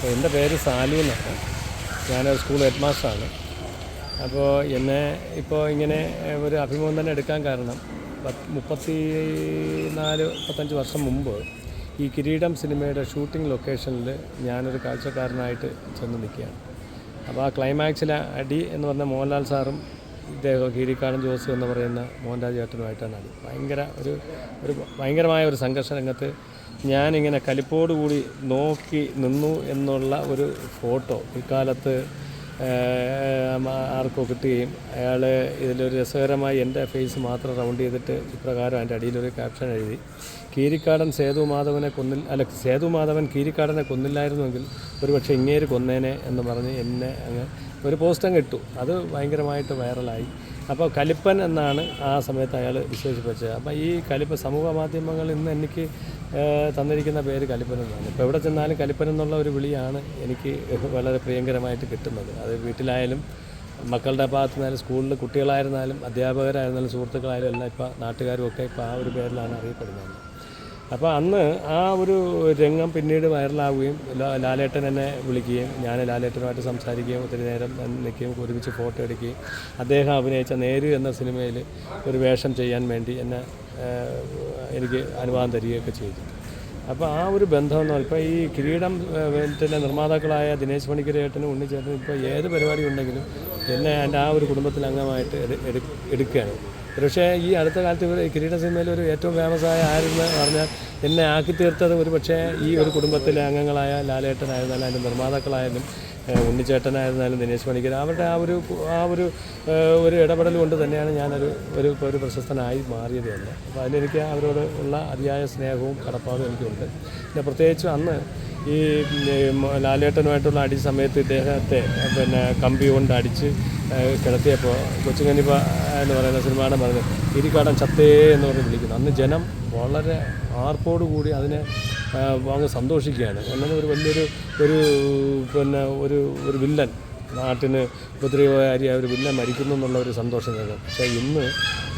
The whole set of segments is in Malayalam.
അപ്പോൾ എന്റെ പേര് സാലു എന്നാണ്. ഞാൻ സ്കൂൾ ഹെഡ് മാസ്റ്ററാണ്. അപ്പോൾ എന്നെ ഇപ്പോൾ ഇങ്ങനെ ഒരു അഭിമുഖം തന്നെ എടുക്കാൻ കാരണം പത്ത് മുപ്പത്തി നാല് മുപ്പത്തഞ്ച് വർഷം മുമ്പ് ഈ കിരീടം സിനിമയുടെ ഷൂട്ടിംഗ് ലൊക്കേഷനിൽ ഞാനൊരു കാഴ്ചക്കാരനായിട്ട് ചെന്ന് നിൽക്കുകയാണ്. അപ്പോൾ ആ ക്ലൈമാക്സിലെ അടി എന്ന് പറഞ്ഞ മോഹൻലാൽ സാറും ഇദ്ദേഹം കീരിക്കാടൻ ജോസ് എന്ന് പറയുന്ന മോഹൻലാൽ ചേട്ടനുമായിട്ടാണ് അടി. ഭയങ്കര ഒരു ഒരു ഭയങ്കരമായ ഒരു സംഘർഷ രംഗത്ത് ഞാനിങ്ങനെ കലിപ്പോടുകൂടി നോക്കി നിന്നു എന്നുള്ള ഒരു ഫോട്ടോ ഇക്കാലത്ത് ആർക്കോ കിട്ടുകയും അയാൾ ഇതിലൊരു രസകരമായി എന്റെ ഫേസ് മാത്രം റൗണ്ട് ചെയ്തിട്ട് ഇപ്രകാരം അതിന്റെ അടിയിലൊരു ക്യാപ്ഷൻ എഴുതി. കീരിക്കാടൻ സേതു മാധവനെ കൊന്നിൽ അല്ല സേതു മാധവൻ കീരിക്കാടനെ കൊന്നില്ലായിരുന്നുവെങ്കിൽ ഒരുപക്ഷെ ഇങ്ങേര് കൊന്നേനെ എന്ന് പറഞ്ഞ് എന്നെ അങ്ങ് ഒരു പോസ്റ്റം കിട്ടു അത് ഭയങ്കരമായിട്ട് വൈറലായി. അപ്പോൾ കലിപ്പൻ എന്നാണ് ആ സമയത്ത് അയാൾ വിശേഷിപ്പിച്ചത്. അപ്പോൾ ഈ കലിപ്പ സമൂഹ മാധ്യമങ്ങൾ ഇന്ന് എനിക്ക് തന്നിരിക്കുന്ന പേര് കലിപ്പൻ എന്നാണ്. ഇപ്പോൾ എവിടെ ചെന്നാലും കലിപ്പൻ എന്നുള്ള ഒരു വിളിയാണ് എനിക്ക് വളരെ പ്രിയങ്കരമായിട്ട് കിട്ടുന്നത്. അത് വീട്ടിലായാലും മക്കളുടെ ഭാഗത്തു നിന്നാലും സ്കൂളിൽ കുട്ടികളായിരുന്നാലും അധ്യാപകരായിരുന്നാലും സുഹൃത്തുക്കളായാലും എല്ലാം ഇപ്പോൾ നാട്ടുകാരും ഒക്കെ ഇപ്പോൾ ആ ഒരു പേരിലാണ് അറിയപ്പെടുന്നത്. അപ്പോൾ അന്ന് ആ ഒരു രംഗം പിന്നീട് വൈറലാവുകയും ലാലേട്ടൻ എന്നെ വിളിക്കുകയും ഞാൻ ലാലേട്ടനുമായിട്ട് സംസാരിക്കുകയും ഒത്തിരി നേരം നിൽക്കുകയും ഒരുമിച്ച് ഫോട്ടോ എടുക്കുകയും അദ്ദേഹം അഭിനയിച്ച നേരു എന്ന സിനിമയിൽ ഒരു വേഷം ചെയ്യാൻ വേണ്ടി എന്നെ എനിക്ക് അനുവാദം തരികയൊക്കെ ചെയ്തു. അപ്പോൾ ആ ഒരു ബന്ധം എന്ന് ഇപ്പോൾ ഈ കിരീടം പിന്നെ നിർമ്മാതാക്കളായ ദിനേശ് പണിക്കരേട്ടനും ഉണ്ണിച്ചേട്ടനും ഇപ്പോൾ ഏത് പരിപാടി ഉണ്ടെങ്കിലും എന്നെ എന്റെ ആ ഒരു കുടുംബത്തിൽ അംഗമായിട്ട് എടു- എടു- എടുക്കുകയാണ്. പക്ഷേ ഈ അടുത്ത കാലത്ത് ഇവർ കിരീട സിനിമയിൽ ഒരു ഏറ്റവും ഫേമസ് ആയ ആരെന്ന് പറഞ്ഞാൽ എന്നെ ആക്കി തീർത്തത് ഒരു പക്ഷേ ഈ ഒരു കുടുംബത്തിലെ അംഗങ്ങളായ ലാലേട്ടനായിരുന്നാലും അതിന്റെ നിർമ്മാതാക്കളായാലും ഉണ്ണിച്ചേട്ടനായിരുന്നാലും ദിനേശ് പണിക്കർ അവരുടെ ആ ഒരു ആ ഒരു ഒരു ഇടപെടൽ കൊണ്ട് തന്നെയാണ് ഞാനൊരു ഒരു ഒരു പ്രശസ്തനായി മാറിയത് തന്നെ. അപ്പോൾ അതിലെനിക്ക് അവരോട് ഉള്ള അതിയായ സ്നേഹവും കടപ്പാടും എനിക്കുണ്ട്. പിന്നെ പ്രത്യേകിച്ച് അന്ന് ഈ ലാലേട്ടനുമായിട്ടുള്ള അടി സമയത്ത് ഇദ്ദേഹത്തെ പിന്നെ കമ്പി കൊണ്ട് അടിച്ച് കിടത്തിയപ്പോൾ കൊച്ചുകന്നിപ്പ എന്ന് പറയുന്ന സിനിമയാണ് പറഞ്ഞത് ഇരിക്കാടൻ ചത്തേ എന്ന് പറഞ്ഞ് വിളിക്കുന്നു. അന്ന് ജനം വളരെ ആർപ്പോടുകൂടി അതിനെ അങ്ങ് സന്തോഷിക്കുകയാണ്. എന്നാൽ ഒരു വലിയൊരു ഒരു പിന്നെ ഒരു ഒരു വില്ലൻ നാട്ടിന് ഉപദ്രവകാരിയായ ഒരു വില്ലൻ മരിക്കുന്നു എന്നുള്ള ഒരു സന്തോഷം തന്നെ പക്ഷേ ഇന്ന്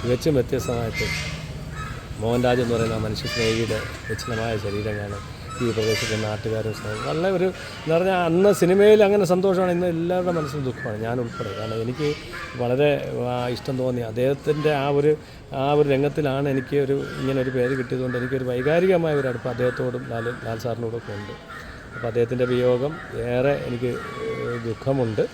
തികച്ചും വ്യത്യസ്തമായിട്ട് മോഹൻരാജ് എന്ന് പറയുന്ന മനുഷ്യ സ്നേഹിയുടെ നിശ്ചലമായ ശരീരമാണ് ഈ പ്രദേശത്തെ നാട്ടുകാരും നല്ല ഒരു എന്ന് പറഞ്ഞാൽ അന്ന് സിനിമയിൽ അങ്ങനെ സന്തോഷമാണ് ഇന്ന് എല്ലാവരുടെ മനസ്സിലും ദുഃഖമാണ്. ഞാൻ ഉൾപ്പെടെ. കാരണം എനിക്ക് വളരെ ഇഷ്ടം തോന്നി അദ്ദേഹത്തിന്റെ ആ ഒരു ആ ഒരു രംഗത്തിലാണ് എനിക്ക് ഒരു ഇങ്ങനെ ഒരു പേര് കിട്ടിയതുകൊണ്ട് എനിക്കൊരു വൈകാരികമായ ഒരു അടുപ്പ് അദ്ദേഹത്തോടും ലാൽ ലാൽ സാറിനോടൊക്കെ ഉണ്ട്. അപ്പോൾ അദ്ദേഹത്തിന്റെ വിയോഗം ഏറെ എനിക്ക് ദുഃഖമുണ്ട്.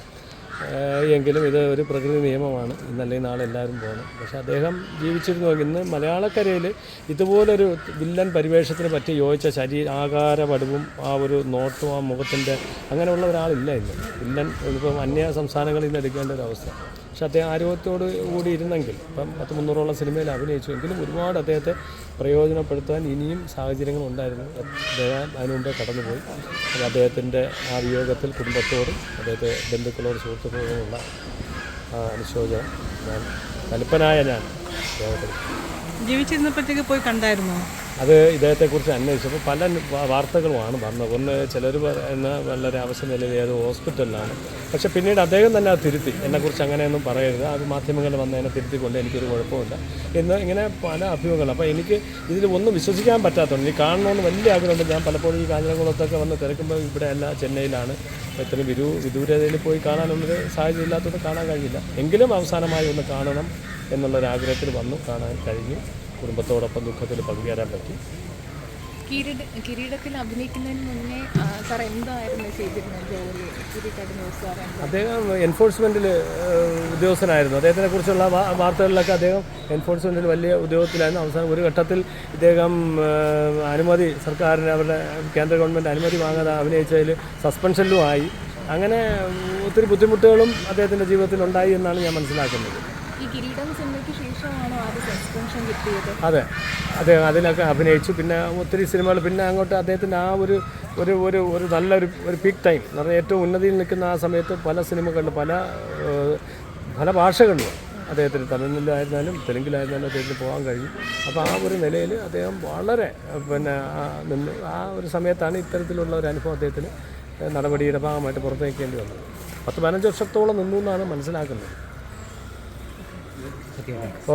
എങ്കിലും ഇത് ഒരു പ്രകൃതി നിയമമാണ്. ഇന്നല്ലെങ്കിൽ നാളെ എല്ലാവരും പോകണം. പക്ഷേ അദ്ദേഹം ജീവിച്ചിരുന്നു. ഇന്ന് മലയാളക്കരയിൽ ഇതുപോലൊരു വില്ലൻ പരിവേഷത്തിന് പറ്റി യോജിച്ച ശരീര ആകാര ആകാരപടുവും ആ ഒരു നോട്ടും ആ മുഖത്തിന്റെ അങ്ങനെയുള്ള ഒരാളില്ല ഇന്ന്. വില്ലൻ ഇപ്പം അന്യ സംസ്ഥാനങ്ങളിൽ നിന്ന് എടുക്കേണ്ട ഒരു അവസ്ഥ. പക്ഷെ അദ്ദേഹം ആരോഗ്യത്തോട് കൂടി ഇരുന്നെങ്കിൽ ഇപ്പം പത്ത് മുന്നൂറോളം സിനിമയിൽ അഭിനയിച്ചു. എങ്കിലും ഒരുപാട് അദ്ദേഹത്തെ പ്രയോജനപ്പെടുത്താൻ ഇനിയും സാഹചര്യങ്ങൾ ഉണ്ടായിരുന്നു. അദ്ദേഹം അതിനുമുമ്പേ കടന്നുപോയി. അത് അദ്ദേഹത്തിന്റെ ആ വിയോഗത്തിൽ കുടുംബത്തോടും അദ്ദേഹത്തെ ബന്ധുക്കളോട് സുഹൃത്തുക്കളോടുമുള്ള അനുശോചനം ഞാൻ കൽപ്പനായ ഞാൻ. ജീവിച്ചിരുന്നപ്പോഴത്തേക്ക് പോയി കണ്ടായിരുന്നോ? അത് ഇദ്ദേഹത്തെക്കുറിച്ച് അന്വേഷിച്ചപ്പോൾ പല വാർത്തകളുമാണ് പറഞ്ഞത് ഒന്ന് ചിലർ പറയുന്ന വളരെ ആവശ്യം നിലയിൽ അത് ഹോസ്പിറ്റലിലാണ്. പക്ഷേ പിന്നീട് അദ്ദേഹം തന്നെ അത് തിരുത്തി. എന്നെക്കുറിച്ച് അങ്ങനെയൊന്നും പറയരുത്. അത് മാധ്യമങ്ങളിൽ വന്നതിനെ തിരുത്തിക്കൊണ്ട് എനിക്കൊരു കുഴപ്പമില്ല എന്ന് ഇങ്ങനെ പല അഭിമുഖങ്ങൾ. അപ്പോൾ എനിക്ക് ഇതിൽ ഒന്നും വിശ്വസിക്കാൻ പറ്റാത്തതുകൊണ്ട് ഇനി കാണണമെന്ന് വലിയ ആഗ്രഹമുണ്ട്. ഞാൻ പലപ്പോഴും ഈ കാഞ്ഞിരംകുളത്തൊക്കെ വന്ന് തിരക്കുമ്പോൾ ഇവിടെ അല്ല ചെന്നൈയിലാണ് ഇത്രയും വിദൂ വിദൂരതയിൽ പോയി കാണാനുള്ളൊരു സാഹചര്യം ഇല്ലാത്തതുകൊണ്ട് കാണാൻ കഴിയില്ല. എങ്കിലും അവസാനമായി ഒന്ന് കാണണം എന്നുള്ളൊരാഗ്രഹത്തിൽ വന്നു കാണാൻ കഴിഞ്ഞു. കുടുംബത്തോടൊപ്പം ദുഃഖത്തിൽ പങ്കുചേരാൻ പറ്റി. കിരീട കിരീടത്തിൽ അഭിനയിക്കുന്നതിന് മുന്നേ സാർ എന്തായിരുന്നു ചെയ്തിരുന്നത്? ജോലി കിരീട ന്യൂസ് അദ്ദേഹം എൻഫോഴ്സ്മെന്റിൽ ഉദ്യോഗസ്ഥനായിരുന്നു. അദ്ദേഹത്തിനെ കുറിച്ചുള്ള വാർത്തകളിലൊക്കെ അദ്ദേഹം എൻഫോഴ്സ്മെന്റിൽ വലിയ ഉദ്യോഗത്തിലായിരുന്നു. അവസാനം ഒരു ഘട്ടത്തിൽ ഇദ്ദേഹം അനുമതി സർക്കാരിന് അവരുടെ കേന്ദ്ര ഗവൺമെന്റ് അനുമതി വാങ്ങാതെ അഭിനയിച്ചതിൽ സസ്പെൻഷനിലും ആയി. അങ്ങനെ ഒത്തിരി ബുദ്ധിമുട്ടുകളും അദ്ദേഹത്തിന്റെ ജീവിതത്തിൽ ഉണ്ടായി എന്നാണ് ഞാൻ മനസ്സിലാക്കുന്നത്. അതെ. അദ്ദേഹം അതിലൊക്കെ അഭിനയിച്ചു. പിന്നെ ഒത്തിരി സിനിമകൾ പിന്നെ അങ്ങോട്ട് അദ്ദേഹത്തിന്റെ ആ ഒരു ഒരു ഒരു ഒരു നല്ലൊരു ഒരു പീക്ക് ടൈം എന്ന് പറഞ്ഞാൽ ഏറ്റവും ഉന്നതിയിൽ നിൽക്കുന്ന ആ സമയത്ത് പല സിനിമകളിലും പല പല ഭാഷകളിലും അദ്ദേഹത്തിന് തമിഴിലായിരുന്നാലും തെലുങ്കിലായിരുന്നാലും അദ്ദേഹത്തിന് പോകാൻ കഴിഞ്ഞു. അപ്പോൾ ആ ഒരു നിലയിൽ അദ്ദേഹം വളരെ പിന്നെ നിന്ന് ആ ഒരു സമയത്താണ് ഇത്തരത്തിലുള്ള ഒരു അനുഭവം അദ്ദേഹത്തിന് നടപടിയുടെ ഭാഗമായിട്ട് പുറത്തേക്കേണ്ടി വന്നത്. പത്ത് പതിനഞ്ച് വർഷത്തോളം നിന്നു എന്നാണ് മനസ്സിലാക്കുന്നത്. 好